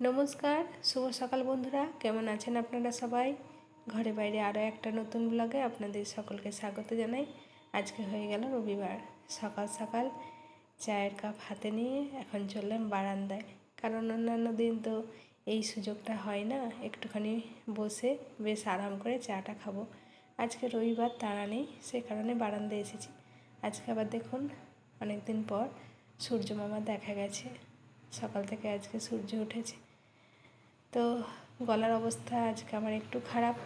নমস্কার, শুভ সকাল বন্ধুরা। কেমন আছেন আপনারা সবাই? ঘরে বাইরে আরও একটা নতুন ব্লগে আপনাদের সকলকে স্বাগত জানাই। আজকে হয়ে গেল রবিবার। সকাল সকাল চায়ের কাপ হাতে নিয়ে এখন চললাম বারান্দায়। কারণ অন্যান্য দিন তো এই সুযোগটা হয় না, একটুখানি বসে বেশ আরাম করে চাটা খাব। আজকে রবিবার তাড়া নেই, সে কারণে বারান্দায় এসেছি। আজকে আবার দেখুন অনেক দিন পর সূর্য মামা দেখা গেছে। সকাল থেকে আজকে সূর্য উঠেছে। তো গলার অবস্থা আজকে আমার একটু খারাপ।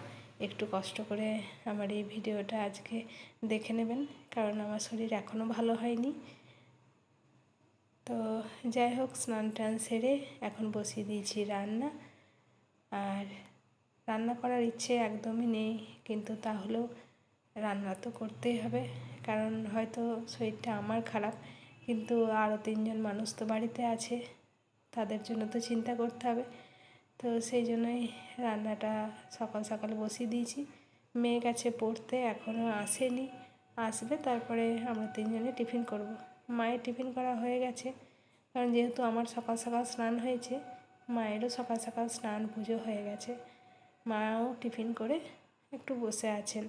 একটু কষ্ট করে আমার এই ভিডিওটা আজকে দেখে নেবেন, কারণ আমার শরীর এখনও ভালো হয়নি। তো যাই হোক, স্নান টান সেরে এখন বসিয়ে দিয়েছি রান্না। আর রান্না করার ইচ্ছে একদমই নেই, কিন্তু তাহলেও রান্না তো করতেই হবে, কারণ হয়তো শরীরটা আমার খারাপ, কিন্তু আরও তিনজন মানুষ তো বাড়িতে আছে, তাদের জন্য তো চিন্তা করতে হবে। তো সেই জন্যই রান্নাটা সকাল সকাল বসিয়ে দিয়েছি। মেয়ে গেছে পড়তে এখনও আসেনি। আসবে, তারপরে আমরা তিনজনে টিফিন করব। মায়ের টিফিন করা হয়ে গেছে। কারণ যেহেতু আমার সকাল সকাল স্নান হয়েছে, মায়েরও সকাল সকাল স্নান পুজো হয়ে গেছে। মাও টিফিন করে একটু বসে আছেন।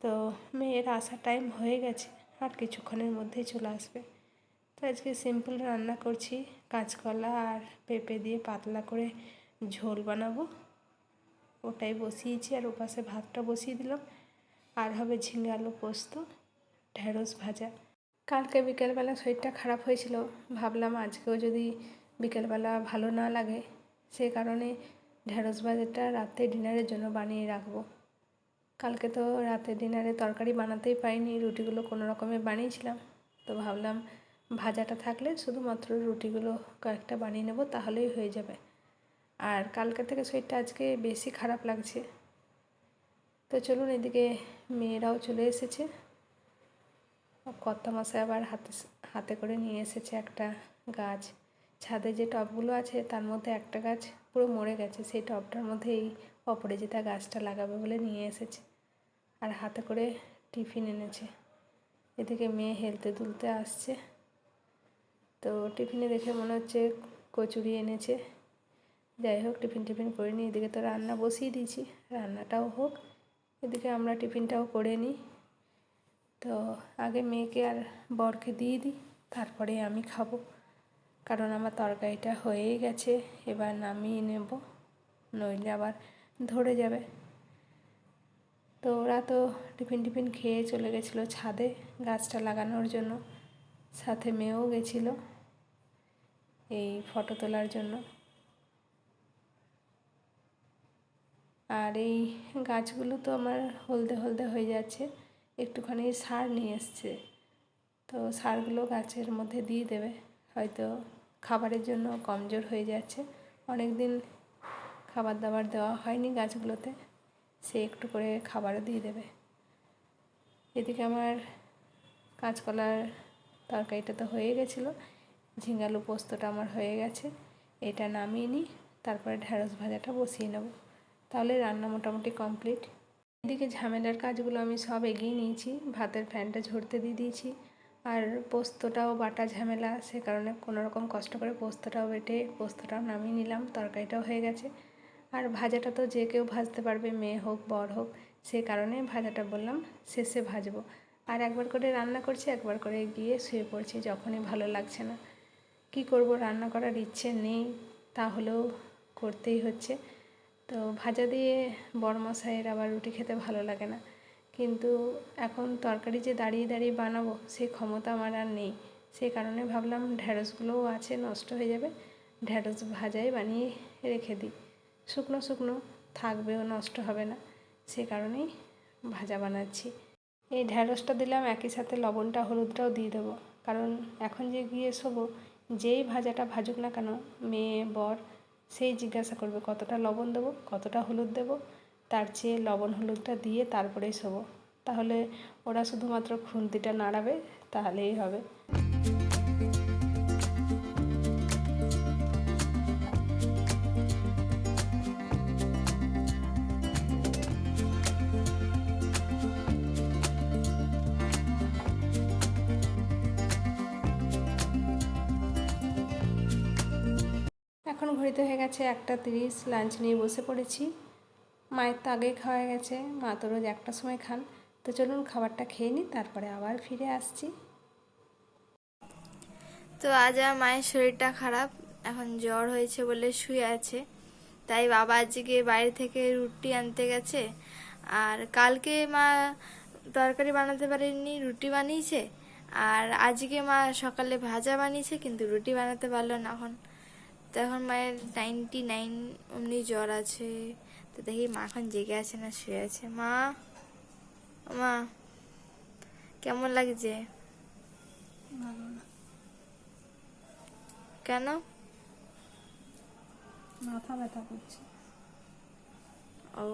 তো মেয়ের আসার টাইম হয়ে গেছে, আর কিছুক্ষণের মধ্যেই চলে আসবে। আজকে সিম্পল রান্না করছি, কাঁচকলা আর পেঁপে দিয়ে পাতলা করে ঝোল বানাবো। ওটাই বসিয়েছি আর ওপাশে ভাতটা বসিয়ে দিলাম। আর হবে ঝিঙে আলু পোস্ত, ঢেঁড়স ভাজা। কালকে বিকেলবেলা শরীরটা খারাপ হয়েছিল, ভাবলাম আজকেও যদি বিকেলবেলা ভালো না লাগে, সে কারণে ঢেঁড়স ভাজাটা রাতে ডিনারের জন্য বানিয়ে রাখব। কালকে তো রাতে ডিনারে তরকারি বানাতেই পারিনি, রুটিগুলো কোনো রকমে বানিয়েছিলাম, তো ভাবলাম ভাজাটা থাকলে শুধুমাত্র রুটিগুলো কয়েকটা বানিয়ে নেব, তাহলেই হয়ে যাবে। আর কালকে থেকে শরীরটা আজকে বেশি খারাপ লাগছে। তো চলুন এদিকে মেয়েরাও চলে এসেছে। কর্তা মশাই আবার হাতে হাতে করে নিয়ে এসেছে একটা গাছ। ছাদে যে টবগুলো আছে, তার মধ্যে একটা গাছ পুরো মরে গেছে। সেই টবটার মধ্যে এই অপরাজিতা গাছটা লাগাবে বলে নিয়ে এসেছে। আর হাতে করে টিফিন এনেছে। এদিকে মেয়ে হেলতে দুলতে আসছে। তো টিফিনে দেখে মনে হচ্ছে কচুরি এনেছে। যাই হোক, টিফিন টিফিন করে নিই। এদিকে তো রান্না বসিয়ে দিয়েছি, রান্নাটাও হোক। এদিকে আমরা টিফিনটাও করে নিই। তো আগে মেয়েকে আর বরকে দিয়ে দিই, তারপরে আমি খাব। কারণ আমার তরকারিটা হয়েই গেছে, এবার নামিয়ে নেব, নইলে আবার ধরে যাবে। তো ওরা তো টিফিন টিফিন খেয়ে চলে গেছিল ছাদে গাছটা লাগানোর জন্য। সাথে মেয়েও গেছিল এই ফটো তোলার জন্য। আর এই গাছগুলো তো আমার হলদে হলদে হয়ে যাচ্ছে, একটুখানি সার নিয়ে এসছে। তো সারগুলো গাছের মধ্যে দিয়ে দেবে, হয়তো খাবারের জন্য কমজোর হয়ে যাচ্ছে। অনেক দিন খাবার দাবার দেওয়া হয়নি গাছগুলোতে, সে একটু করে খাবারও দিয়ে দেবে। এদিকে আমার কাঁচকলার তরকারিটা তো হয়ে গেছিল। ঝিঙ্গালু পোস্তটা আমার হয়ে গেছে। এটা নামিয়ে নিই, তারপরে ঢ্যাঁড়স ভাজাটা বসিয়ে নেব। তাহলে রান্না মোটামুটি কমপ্লিট। এদিকে ঝামেলার কাজগুলো আমি সব এগিয়ে নিয়েছি। ভাতের ফ্যানটা ঝরতে দিয়ে দিয়েছি। আর পোস্তটাও বাটা ঝামেলা, সে কারণে কোনো রকম কষ্ট করে পোস্তটাও বেটে পোস্তটাও নামিয়ে নিলাম, তরকারিটাও হয়ে গেছে। আর ভাজাটা তো যে কেউ ভাজতে পারবে, মেয়ে হোক, বর হোক, সে কারণে ভাজাটা বললাম শেষে ভাজবো। আর একবার করে রান্না করছি, একবার করে গিয়ে শুয়ে পড়ছি, যখনই ভালো লাগছে না। কি করব? রান্না করার ইচ্ছে নেই, তাহলেও করতেই হচ্ছে। তো ভাজা দিয়ে বড় মশাইয়ের আবার রুটি খেতে ভালো লাগে না। কিন্তু এখন তরকারি যে দাঁড়িয়ে দাঁড়িয়ে বানাবো সেই ক্ষমতা আমার আর নেই। সেই কারণে ভাবলাম ঢ্যাঁড়সগুলোও আছে, নষ্ট হয়ে যাবে। ঢ্যাঁড়স ভাজাই বানিয়ে রেখে দিই। শুকনো শুকনো থাকবেও, নষ্ট হবে না। সে কারণেই ভাজা বানাচ্ছি। এই ঢ্যাঁড়সটা দিলাম, একই সাথে লবণটা, হলুদটাও দিয়ে দেবো। কারণ এখন যে গিয়ে শোবো, যেই ভাজাটা ভাজুক না কেন, মেয়ে, বর, সেই জিজ্ঞাসা করবে, কতটা লবণ দেবো, কতটা হলুদ দেবো? তার চেয়ে লবণ, হলুদটা দিয়ে তারপরেই শোবো। তাহলে ওরা শুধুমাত্র খুন্তিটা নাড়াবে, তাহলেই হবে। এখন ঘড়িতে হয়ে গেছে একটা তিরিশ লাঞ্চ নিয়ে বসে পড়েছি। মায়ের তো আগেই খাওয়া হয়ে গেছে, মা তো রোজ একটার সময় খান। তো চলুন খাবারটা খেয়ে নিই, তারপরে আবার ফিরে আসছি। তো আজ আর মায়ের শরীরটা খারাপ, এখন জ্বর হয়েছে বলে শুয়ে আছে। তাই বাবা আজকে বাইরে থেকে রুটি আনতে গেছে। আর কালকে মা তরকারি বানাতে পারেনি রুটি বানিয়েছে। আর আজকে মা সকালে ভাজা বানিয়েছে, কিন্তু রুটি বানাতে পারল না এখন। তো এখন মায়ের নাইনটি নাইন অমনি জ্বর আছে তো দেখি মা এখন জেগে আছে না শুয়ে আছে। মা মা কেমন লাগছে? ভালো না। কেন? মাথা ব্যথা করছে। ও